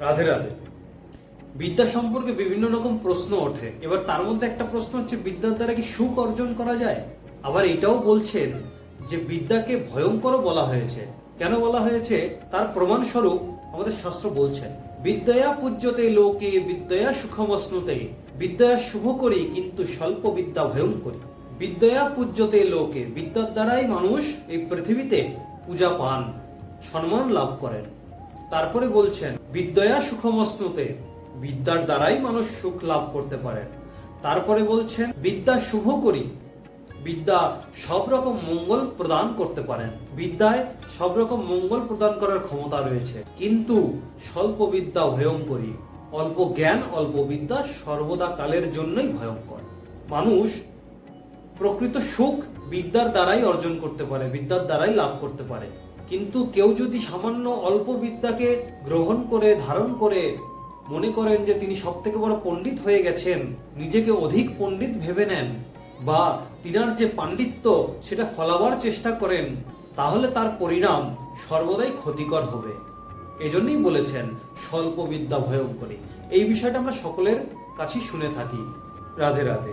রাধে রাধে। বিদ্যা সম্পর্কে বিভিন্ন রকম প্রশ্ন ওঠে। এবার তার মধ্যে একটা প্রশ্ন হচ্ছে, বিদ্যার দ্বারা কি সুখ অর্জন করা যায়? আবার এটাও বলছেন যে বিদ্যাকে ভয়ঙ্কর বলা হয়েছে। কেন বলা হয়েছে? তার প্রমাণস্বরূপ আমাদের শাস্ত্র বলছেন, বিদ্যয়া পূজ্যতে লোকে, বিদ্যয়া সুখমস্নুতে। বিদ্যয়া শুভ করি, কিন্তু স্বল্প বিদ্যা ভয়ঙ্করী। বিদ্যয়া পূজ্যতে লোকে, বিদ্যার দ্বারাই মানুষ এই পৃথিবীতে পূজা পান, সম্মান লাভ করেন। তারপরে বলছেন বিদ্যয়া সুখমস্নুতে বিদ্যার দ্বারাই মানুষ সুখ লাভ করতে পারে। তারপরে বলছেন, বিদ্যা শুভ করি, বিদ্যা সব রকম মঙ্গল প্রদান করতে পারেন। বিদ্যায় সব রকম মঙ্গল প্রদান করার ক্ষমতা রয়েছে। কিন্তু স্বল্প বিদ্যা ভয়ঙ্করী, অল্প জ্ঞান, অল্প বিদ্যা সর্বদা কালের জন্যই ভয়ঙ্কর। মানুষ প্রকৃত সুখ বিদ্যার দ্বারাই অর্জন করতে পারে, বিদ্যার দ্বারাই লাভ করতে পারে। কিন্তু কেউ যদি সামান্য অল্প বিদ্যাকে গ্রহণ করে, ধারণ করে, মনে করেন যে তিনি সব থেকে বড় পণ্ডিত হয়ে গেছেন, নিজেকে অধিক পণ্ডিত ভেবে নেন, বা তিনার যে পাণ্ডিত্য সেটা ফলাবার চেষ্টা করেন, তাহলে তার পরিণাম সর্বদাই ক্ষতিকর হবে। এজন্যই বলেছেন, স্বল্প বিদ্যা ভয়ঙ্করী। এই বিষয়টা আমরা সকলের কাছে শুনে থাকি, রাধে রাধে।